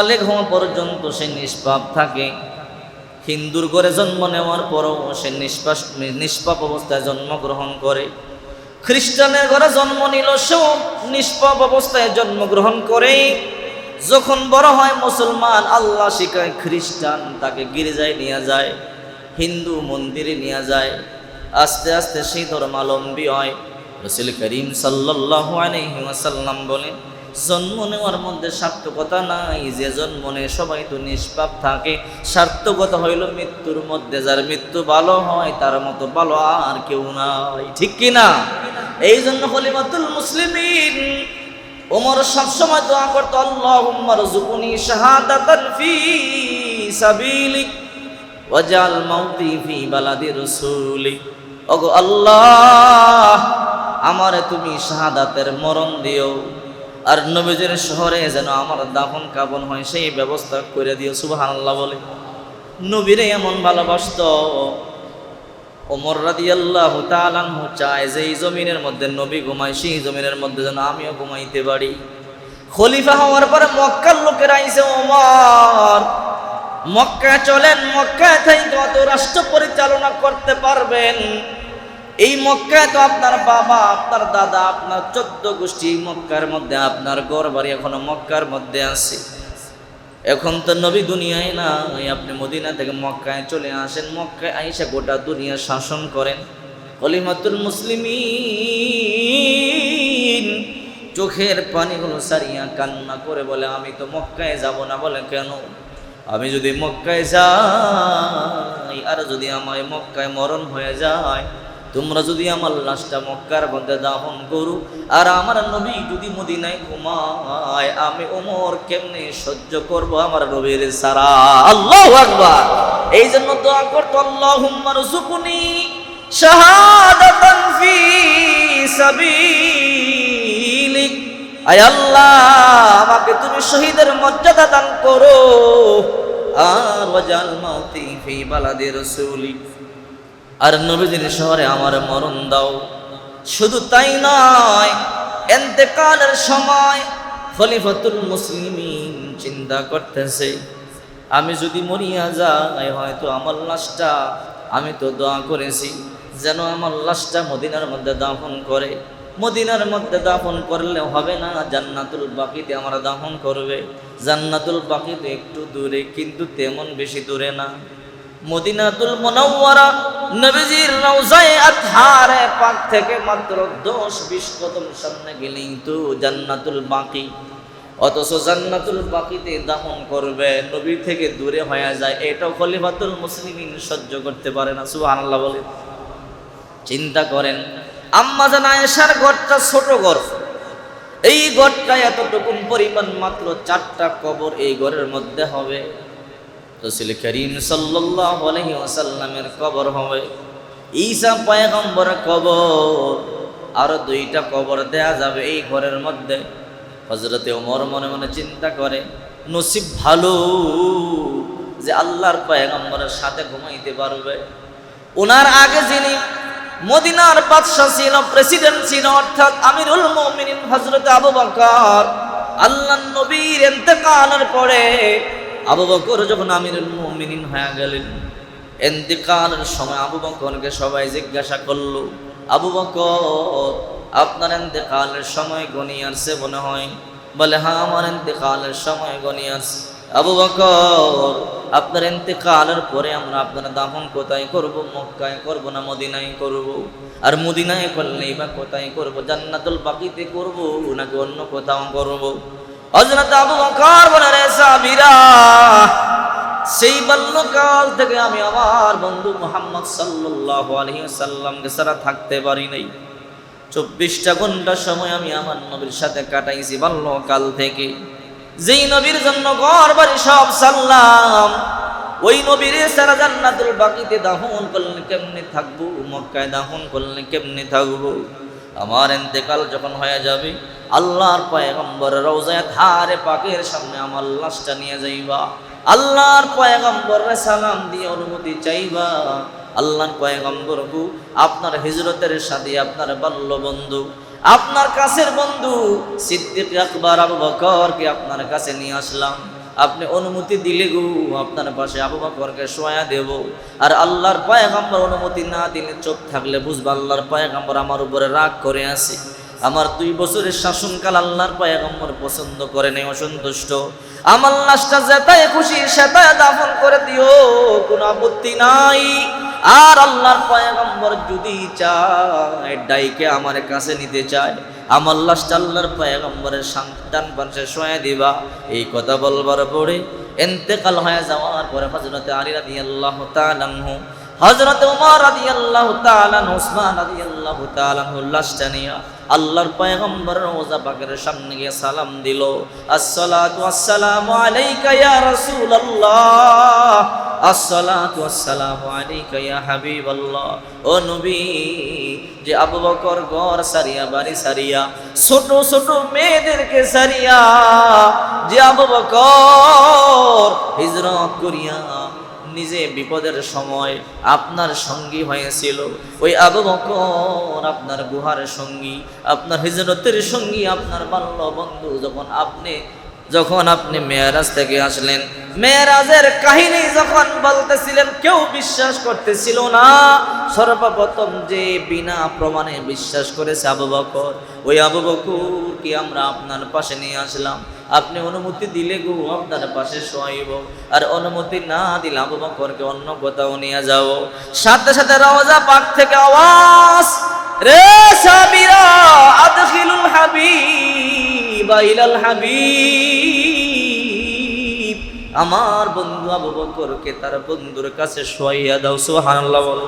বালেগ হওয়া পর্যন্ত সে নিষ্পাপ থাকে। হিন্দুর ঘরে জন্ম নেওয়ার পরও সে নিষ্পাস নিষ্পাপ অবস্থায় জন্মগ্রহণ করে। খ্রিস্টানের ঘরে জন্ম নিল, সেও নিষ্পাপ অবস্থায় জন্মগ্রহণ করে। যখন বড় হয় মুসলমান, আল্লাহ শিখায় খ্রিস্টান তাকে গির্জায় নিয়ে যায়, হিন্দু মন্দিরে নিয়ে যায়। আস্তে আস্তে সেই ধর্মালম্বী হয়। রসুল করিম সাল্লাহ আলহি ওয়াসাল্লাম বলেন জন্ম নেওয়ার মধ্যে সার্থকতা নাই, যে জন্ম নেয় সবাই তো নিষ্পাপ থাকে। সার্থকতা হইল মৃত্যুর মধ্যে, যার মৃত্যু ভালো হয়, তার মতো ভালো আর কেউ নাই। ঠিক কি না? এই জন্য খলিফাতুল মুসলিমিন ওমর সবসময় দোয়া করতো, আল্লাহুম্মা রযুকনি শাহাদাতান ফি সাবিলিক ওয়াজাল মাউতি ফি বালাদি রাসূলিক। ওগো আল্লাহ, আমারে তুমি শাহাদাতের মরণ দিও। আর নবীজের শহরে যেন আমার দাফন কাপন হয়, সেই ব্যবস্থা করে দিয়ে সুবাহান আল্লাহ বলে। নবীরে এমন ভালোবাসত। ওমর রাদি আল্লাহ তালানহু চায় যে এই জমিনের মধ্যে নবী ঘুমায়, সেই জমিনের মধ্যে যেন আমিও ঘুমাইতে পারি। খলিফা হওয়ার পরে মক্কার লোকের আইসে ওমর, মক্কায় চলেন, মক্কায় থেকে অত রাষ্ট্র পরিচালনা করতে পারবেন। এই মক্কায় তো আপনার বাবা, আপনার দাদা, আপনার চোদ্দ গোষ্ঠী মক্কার মধ্যে, আপনার গড় বাড়ি এখনও মক্কার মধ্যে আছে। এখন তো নবী দুনিয়ায় না আপনি মদিনা থেকে মক্কায় চলে আসেন, মক্কায় আইসা গোটা দুনিয়া শাসন করেন। কলিমাতুল মুসলিমিন চোখের পানিগুলো সারিয়া কান্না করে বলে, আমি তো মক্কায় যাব না। বলে, কেন? আমি যদি মক্কায় যাই, আর যদি আমার মক্কায় মরণ হয়ে যায় তোমরা যদি আমার লাশটা মক্কার মধ্যে দাহন করু, আর আমার নবী যদি মদিনায় ঘুমায়, আমি ওমর কেমনে সহ্য করব আমার নবীর সারা? আল্লাহু আকবার। এই জন্য দোয়া করতো, আল্লাহুম্মা রযুকনি শাহাদাতান ফি সাবিলিক। আয় আল্লাহ, আমাকে তুমি শহীদের মর্যাদা দান করো। আর ওয়াজাল মাউতি ফি বালাদি রাসূলিক। আর নবীজির শহরে আমার মরণ দাও। শুধু তাই নয়, এন্তেকালের সময় খলিফাতুল মুসলিমিন চিন্তা করতেছে, আমি যদি মরিয়া যাই, হয়তো আমার লাশটা আমি তো দোয়া করেছি, যেন আমার লাশটা মদিনার মধ্যে দাফন করে। মদিনার মধ্যে দাফন করলে হবে না, জান্নাতুল বাকিতে আমরা দাফন করবে। জান্নাতুল বাকিতে একটু দূরে, কিন্তু তেমন বেশি দূরে না। মদিনাতুল মুনাওয়ারা, নবীজির রওজায়ে আতহারে পাক থেকে মাত্র 10 20 কদম সামনে গেলেই তো জান্নাতুল বাকি। অথচ জান্নাতুল বাকিতে দাফন করবে, নবী থেকে দূরে হয়ে যায়। এটাও খলিফাতুল মুসলিমিন সহ্য করতে পারে না, সুবহানাল্লাহ বলে চিন্তা করেন, আম্মা জান আয়েশার ঘরটা ছোট ঘর। এই ঘরটা এতটুকুন পরিমাণ মাত্র চারটা কবর এই ঘরের মধ্যে হবে। রসুল করিম সাল্লাল্লাহু আলাইহি ওয়াসাল্লামের কবর হবে। ঈসা পয়গম্বরের কবর, আরও দুইটা কবর দেয়া যাবে এই ঘরের মধ্যে। হজরতে ওমর মনে মনে চিন্তা করে, নসিব ভালো যে আল্লাহর পয়গম্বরের সাথে ঘুমাইতে পারবে। ওনার আগে যিনি মদিনার বাদশাহ ছিল, প্রেসিডেন্ট ছিল, অর্থাৎ আমিরুল মুমিনিন হযরত আবু বকর আল্লাহ নবীর ইন্তেকালের পরে আবু বকর যখন আমিরুল মুমিনিন হয়ে গেলেন ইন্তেকালের সময় আবু বকরকে সবাই জিজ্ঞাসা করল, আবু বকর, আপনার ইন্তেকালের সময় গনি আসছে মনে হয়? বলে হ্যাঁ আমার ইন্তেকালের সময় গনি আসছে। আবু বকর, আপনার ইন্তেকালের পরে আমরা আপনার দাফন কোথায় করব? মক্কায় করব না মদিনায় করব? আর মদিনায় করলেই বা কোথায় করব? জান্নাতুল বাকিতে করব নাকি অন্য কোথাও করব? হযরত আবু বকর বলে, রে সাবিরা সেই বাল্যকাল থেকে আমি আমার বন্ধু মোহাম্মদ আলাইহি সাল্লামকে ছাড়া থাকতে পারি নাই। চব্বিশটা ঘণ্টা সময় আমি আমার নবীর সাথে কাটাইছি বাল্যকাল থেকে। যেই নবীর জন্য ঘর বাড়ি সব সাল্লাম ওই নবীর সারা জান্নাতুল বাকিতে দাফন করলে কেমনে থাকব, মক্কায় দাফন করলে কেমনে থাকব? আমার এন্তেকাল যখন হয়ে যাবে, আল্লাহর পয়গম্বর রওজায় ধারে পাকের সামনে আমার লাশটা নিয়ে যাইবা। আল্লাহর পয়গম্বর সালাম দিয়ে অনুমতি চাইবা। আল্লাহর পয়গম্বর আপনার হিজরতের সাথে আপনার বাল্য বন্ধু আপনার কাছের বন্ধু সিদ্দিক আকবর আবু বকরকে আপনার কাছে নিয়ে আসলাম। আপনি অনুমতি দিলে গু, আপনার পাশে আবু বাকরকে সোয়া দেব। আর আল্লাহর পায়গাম্বর অনুমতি না দিলে চোখ থাকলে বুঝবা, আল্লাহর পায়গাম্বর আমার উপরে রাগ করে আসে আমার দুই বছরের শাসনকাল আল্লাহর পায়গাম্বর পছন্দ করে নেই, অসন্তুষ্ট। আমার লাশটা যেতায় খুশি সেতায় দাফন করে দিও, কোনো আপত্তি নাই। আর আল্লাহর পয়গম্বর যদি চায়, ডাইকে আমার কাছে নিতে চায়, আমার লাশটা আল্লাহর পয়গম্বরের সন্তান পাশে শোয়া দিবা। এই কথা বলবার পরে এন্তেকাল হয়ে যাওয়ার পরে হজরতে আলী রাদিয়াল্লাহু তালানহু হজরত উমর রাদি আল্লাহ তালান উসমান রাদি আল্লাহ তালানহু লাশটা নিয়া আল্লাহর পয়গম্বর রোজা পাকের সামনে গিয়ে সালাম দিল। আসসালাতু আসসালামু আলাইকা ইয়া রাসূলুল্লাহ। আসসালাতু আসসালামু আলাইকা ইয়া হাবিবাল্লাহ। ও নবী, যে আবু বকর ঘর সারিয়া, বাড়ি সারিয়া, ছোট ছোট মেয়েদেরকে সারিয়া যে আবু বকর হিজরত করিয়া নিজে বিপদের সময় আপনার সঙ্গী হয়েছিল। ওই আবু বকর আপনার গুহার সঙ্গী, আপনার হিজরতের সঙ্গী, আপনার বাল্য বন্ধু যখন আপনি যখন আপনি মেয়ারাজ থেকে আসলেন মেয়ারাজের কাহিনী যখন বলতেছিলেন, কেউ বিশ্বাস করতেছিল না। সর্বপ্রথম যে বিনা প্রমাণে বিশ্বাস করেছে আবু বকর, ওই আবু বকর কি আমরা আপনার পাশে নিয়ে আসলাম। আপনি অনুমতি দিলে গো, আপনার পাশে শোয়াইব। আর অনুমতি না দিলে আবু বকরকে অন্য কোথাও নিয়ে যাও সাথে সাথে রওজা পাক থেকে আওয়াজ, রে সাবিরা, আদখিলুল হাবিব, ইলাল হাবিব। আমার বন্ধু আবু বকরকে তার বন্ধুর কাছে শোয়াইয়া দাও, সুবহানাল্লাহ বলো।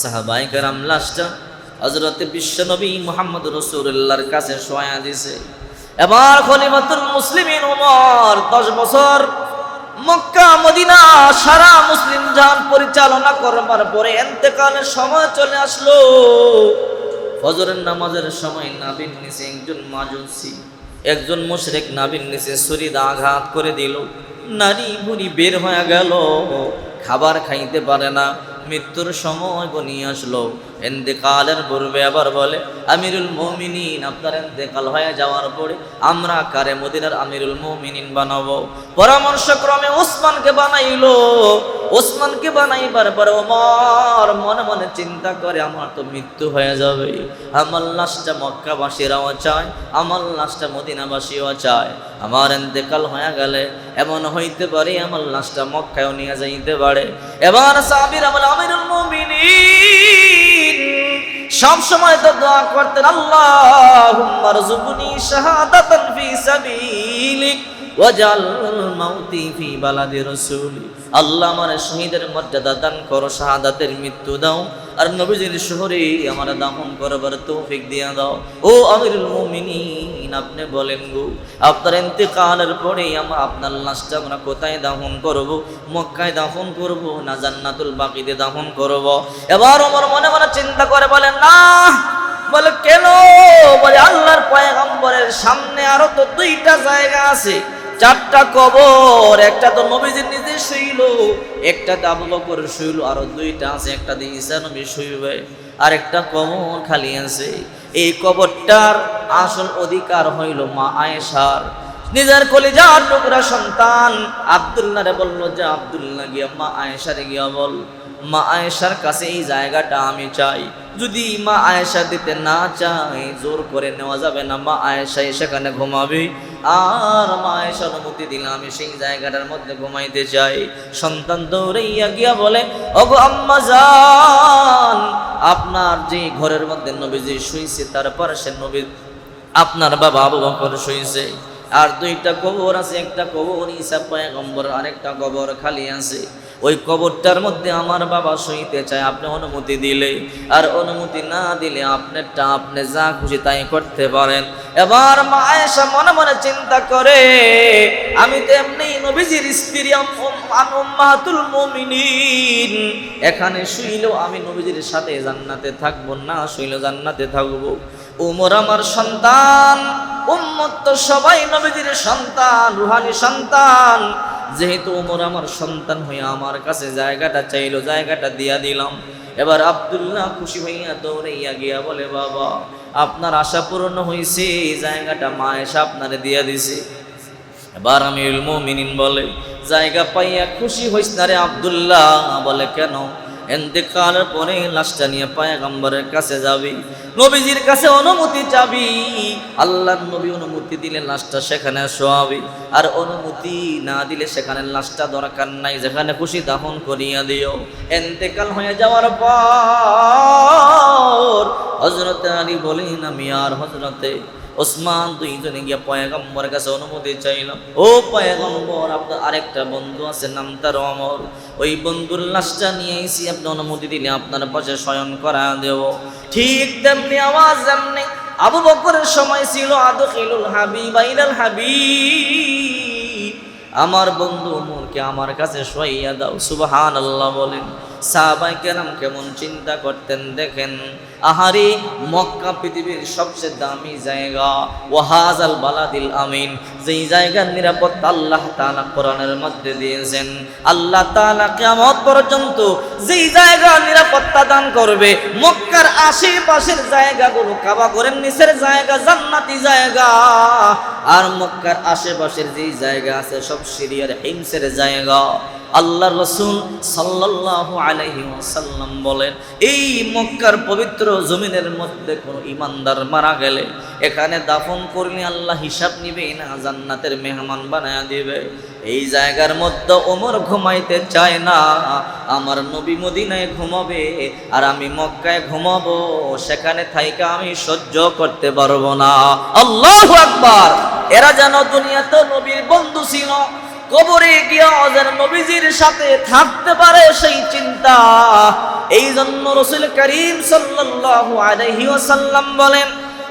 সাহাবাই কারাম লাশটা হজরতে বিশ্বনবী মোহাম্মদ রসুল্লাহর কাছে শোয়া দিছে এবার খলিফাতুল মুসলিমিন উমর, দশ বছর মক্কা, মদিনা, সারা মুসলিম জাহান পরিচালনা করবার পরে এন্তেকালের সময় চলে আসলো। ফজরের নামাজের সময় নাবিন নিচে একজন মাজুসি একজন মুশরেক নাবির নিচে শরীর আঘাত করে দিল। নারী ভুরি বের হয়ে গেল। খাবার খাইতে পারে না। মৃত্যুর সময় বনিয়ে আসলো। এন্তেকালের পূর্বে আবার বলে, আমিরুল মমিনিন আপনার এন্তেকাল হয়ে যাওয়ার পরে আমরা কারে মদিনার আমিরুল মমিনিন বানাবো? পরামর্শক্রমে ওসমানকে বানাইলো। ওসমানকে বানাইবার পরে ওমর মনে মনে চিন্তা করে, আমার তো মৃত্যু হয়ে যাবে। আমার লাশটা মক্কাবাসীরাও চায়, আমার লাশটা মদিনাবাসীও চায়। আমার এন্তেকাল হয়ে গেলে এমন হইতে পারে, আমার লাশটা মক্কায়ও নিয়ে যাইতে পারে। এবার সাবির আমার আমিরুল মুমিনিন সব সময় তো দোয়া করতেন, আল্লাহুম্মা রযুকনি শাহাদাতান ফি সাবিলিক ওয়াজাল মাউতি ফি বালাদি রাসূলি। আল্লাহ আমার শহীদের মর্যাদা দান করো, শাহাদাতের মৃত্যু দাও, আর নবীজির শহরে আমার দাফন করবার তৌফিক দিয়া দাও। ও আমিরুল মুমিনিন আপনি বলেন গো, আপনার ইন্তেকালের পরে আমরা আপনার লাশটা আমরা কোথায় দাফন করব? মক্কায় দাফন করব না জান্নাতুল বাকিতে দাফন করব? এবার আমার মনে মনে চিন্তা করে বলেন না। বলে, কেন? বলে, আল্লাহর পয়গম্বরের সামনে আরও তো দুইটা জায়গা আছে। চারটা কবর, একটা তো নবীজির নিজে শুইল একটা আবু বকর শুইল আরও দুইটা আছে, একটা দিয়ে ঈসা নবী শুইবে আর একটা কবর খালি আছে। এই কবরটার আসল অধিকার হইল মা আয়েশার। নিজের কলিজার টুকরা সন্তান আব্দুল্লাহরে বলল, যে আব্দুল্লাহ গিয়া, মা আয়েশারে গিয়া বল। মা আয়েশার কাছে এই জায়গাটা আমি চাই। যদি মা আয়েশা দিতে না চাই জোর করে নেওয়া যাবে না। মা আয়েশাই সেখানে ঘুমাবে। আর মায়ের অনুমতি দিলাম, আমি সেই জায়গাটার মধ্যে ঘুমাইতে চাই। সন্তান দৌড়াইয়া গিয়া বলে, ওগো আম্মা যান আপনার যে ঘরের মধ্যে নবীজি শুইছে তারপর সে নবী, আপনার বাবা আবু বকর শুইছে। আর দুইটা কবর আছে, একটা কবর ইসা পায়গম্বর, আরেকটা কবর খালি আছে। ওই কবরটার মধ্যে আমার বাবা শুইতে চায়, আপনি অনুমতি দিলে। আর অনুমতি না দিলে আপনারটা আপনি যা খুশি তাই করতে পারেন। এবার মা আয়েশা মনে মনে চিন্তা করে, আমি তো এমনি নবীজির স্ত্রী উম্মাহাতুল মুমিনিন। এখানে শুইলেও আমি নবীজির সাথে জান্নাতে থাকব না, শুইলেও জান্নাতে থাকব। উমর আমার সন্তান, উম্মত তো সবাই নবীজির সন্তান, রুহানি সন্তান। যেহেতু ওমর আমার সন্তান হয়ে আমার কাছে জায়গাটা চাইলো, জায়গাটা দিয়া দিলাম। এবার আবদুল্লাহ খুশি হইয়া দৌড়াইয়া গিয়া বলে, বাবা, আপনার আশা পূরণ হয়েছে এই জায়গাটা মা এসে আপনারে দিয়া দিছে। এবার আমিরুল মুমিনিন বলে, জায়গা পাইয়া খুশি হইস না রে আবদুল্লাহ? বলে, কেন? এন্তেকালের পরে লাশটা নিয়ে পায়গাম্বরের কাছে যাবি, নবীজির কাছে অনুমতি চাবি, আল্লাহর নবী অনুমতি দিলে লাশটা সেখানে শোয়াবি, আর অনুমতি না দিলে সেখানে লাশটা দরকার নাই, যেখানে খুশি দাফন করিয়া দিও। এন্তেকাল হয়ে যাওয়ার পর হজরতে আলী বলেন, আমি আর হজরতে ওসমান দুইজনে গিয়া পয়গম্বরের কাছে অনুমতি চাইলাম ও পয়গম্বর, আপনার আরেকটা বন্ধু আছে, নাম তার অমর। ওই বন্ধুর লাশটা নিয়ে এসি আপনি অনুমতি দিলে আপনার পাশে শয়ন করা দেব। ঠিক তেমনি আওয়াজ যেমনি আবু বকরের সময় ছিল, আদখিলুল হাবিব, আইনাল হাবিব। আমার বন্ধু উমরকে আমার কাছে শোয়াইয়া দাও সুবহান আল্লাহ বলেন। সাহাবাই কেরাম কেমন চিন্তা করতেন দেখেন, আহারে, মক্কা পৃথিবীর সবচেয়ে দামি জায়গা ওয়াহাজ আল বালাদিল আমিন, যেই জায়গার নিরাপত্তা আল্লাহ তাআলা কোরআনের মধ্যে দিয়েছেন। আল্লাহ তাআলা কিয়ামত পর্যন্ত যেই জায়গা নিরাপত্তা দান করবে, মক্কার আশেপাশের জায়গাগুলো কাবা ঘরের নিচের জায়গা, জান্নাতি জায়গা, আর মক্কার আশেপাশের যেই জায়গা আছে, সব সিরিয়ার হিংসের জায়গা। আল্লাহ রসুল সাল্লাল্লাহু আলাইহি ওয়াসাল্লাম বলেন, এই মক্কার পবিত্র জমিনের মধ্যে কোনো ইমানদার মারা গেলে এখানে দাফন করলে আল্লাহ হিসাব নিবে, না জান্নাতের মেহমান বানায়া দিবে। এই জায়গার মধ্যে ওমর ঘুমাইতে চায় না, আমার নবী মদিনায় ঘুমাবে আর আমি মক্কায় ঘুমাবো, সেখানে থাইকা আমি সহ্য করতে পারব না। আল্লাহু আকবার! এরা যেন দুনিয়াতে নবীর বন্ধু ছিল। কবরে গিয়া যেন নবীজির সাথে থাকতে পারে সেই চিন্তা। এই জন্য রসুল করিম সাল্লাল্লাহু আলাইহি বলেন,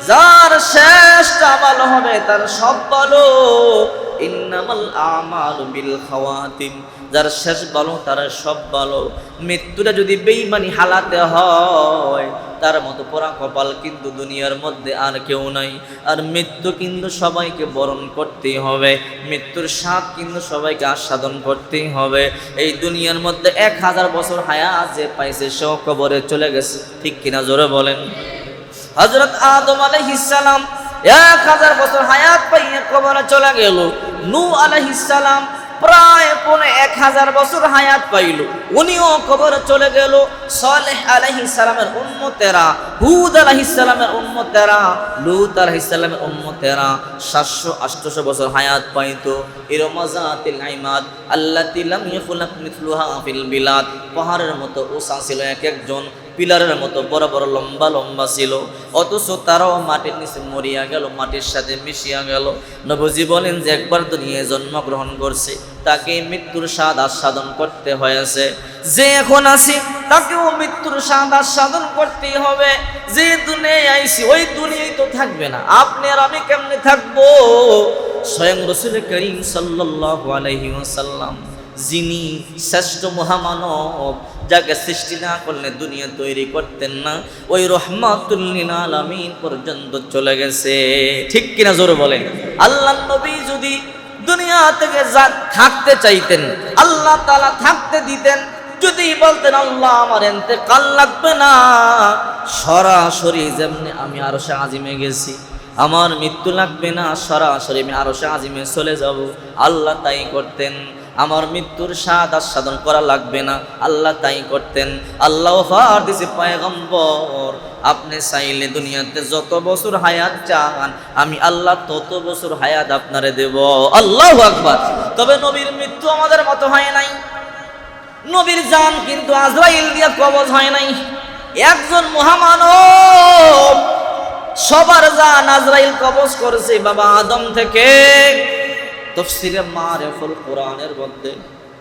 যার শেষ আমল হবে তার সব ভালো ইন্নামাল আমাল বিল খাওয়াতিম। যার শেষ ভালো তার সব ভালো মৃত্যুটা যদি বেইমানি হালাতে হয়, তার মতো পোড়া কপাল কিন্তু দুনিয়ার মধ্যে আর কেউ নাই। আর মৃত্যু কিন্তু সবাইকে বরণ করতেই হবে। মৃত্যুর স্বাদ কিন্তু সবাইকে আস্বাদন করতেই হবে। এই দুনিয়ার মধ্যে এক হাজার বছর হায়া যে পাইছে, সেও কবরে চলে গেছে। ঠিক কিনা জোরে বলেন? হজরত আদম আলহিসাম এক হাজার বছর হায়াত পাইয়ে কবরে চলে গেল। নু আলহিসাম প্রায় পৌনে এক হাজার বছর হায়াত পাইল। উনিও কবরে চলে গেল। সালেহ আলাইহিস সালামের উম্মতেরা, হুদ আলাইহিস সালামের উম্মতেরা, লুত আলাইহিস সালামের উম্মতেরা সাতশো আটশো বছর হায়াত পাইতো। ইরমাজাতিল আইমাদ আল্লাতি লাম ইয়াখলাক মিথলুহা ফিল বিলাদ। পাহাড়ের মতো উঁচা ছিল এক একজন। পিলারের মতো বড় বড় লম্বা লম্বা ছিল। অথচ তারাও মাটির নিচে মরিয়া গেল, মাটির সাথে মিশিয়া গেল। নবজি বলেন যে একবার দুনিয়ায় জন্মগ্রহণ করছে, তাকে মৃত্যুর স্বাদ আস্বাদন করতে হয়েছে। যে এখন আছে, তাকেও মৃত্যুর স্বাদ আস্বাদন করতেই হবে। যে দুনিয়ায় আইছি, ওই দুনিয়ায় তো থাকবে না। আপনি আর আমি কেমনে থাকব? স্বয়ং রসুল করিম সাল্লাল্লাহু আলাইহি ওয়াসাল্লাম, যিনি শ্রেষ্ঠ মহামানব যাকে সৃষ্টি না করলে দুনিয়া তৈরি করতেন না, ওই রহমাতুল্লিন আলামিন পর্যন্ত চলে গেছে। ঠিক কিনা জোরে বলেন? আল্লাহ নবী যদি দুনিয়া থেকে থাকতে চাইতেন, আল্লাহ তালা থাকতে দিতেন, যদি বলতেন, আল্লাহ, আমার এনতে কাল লাগবে না। সরাসরি যেমনি আমি আরও সে আজিমে গেছি, আমার মৃত্যু লাগবে না, সরাসরি আমি আরও সে আজিমে চলে যাব। আল্লাহ তাই করতেন। আমার মৃত্যুর স্বাদ আস্বাদন করা লাগবে না। আল্লাহ তাই করতেন। আল্লাহ ফার দিছে পয়গম্বর, আপনি চাইলে দুনিয়াতে যত বছর হায়াত চান, আমি আল্লাহ তত বছর হায়াত আপনারে দেব। আল্লাহ আকবার। তবে নবীর মৃত্যু আমাদের মতো হয় নাই। নবীর জান কিন্তু আজরাইল দিয়ে কবজ হয় নাই। একজন মহামানব সবার জান আজরাইল কবজ করেছে বাবা আদম থেকে। তফসিরে মারেফুল কোরআনের মধ্যে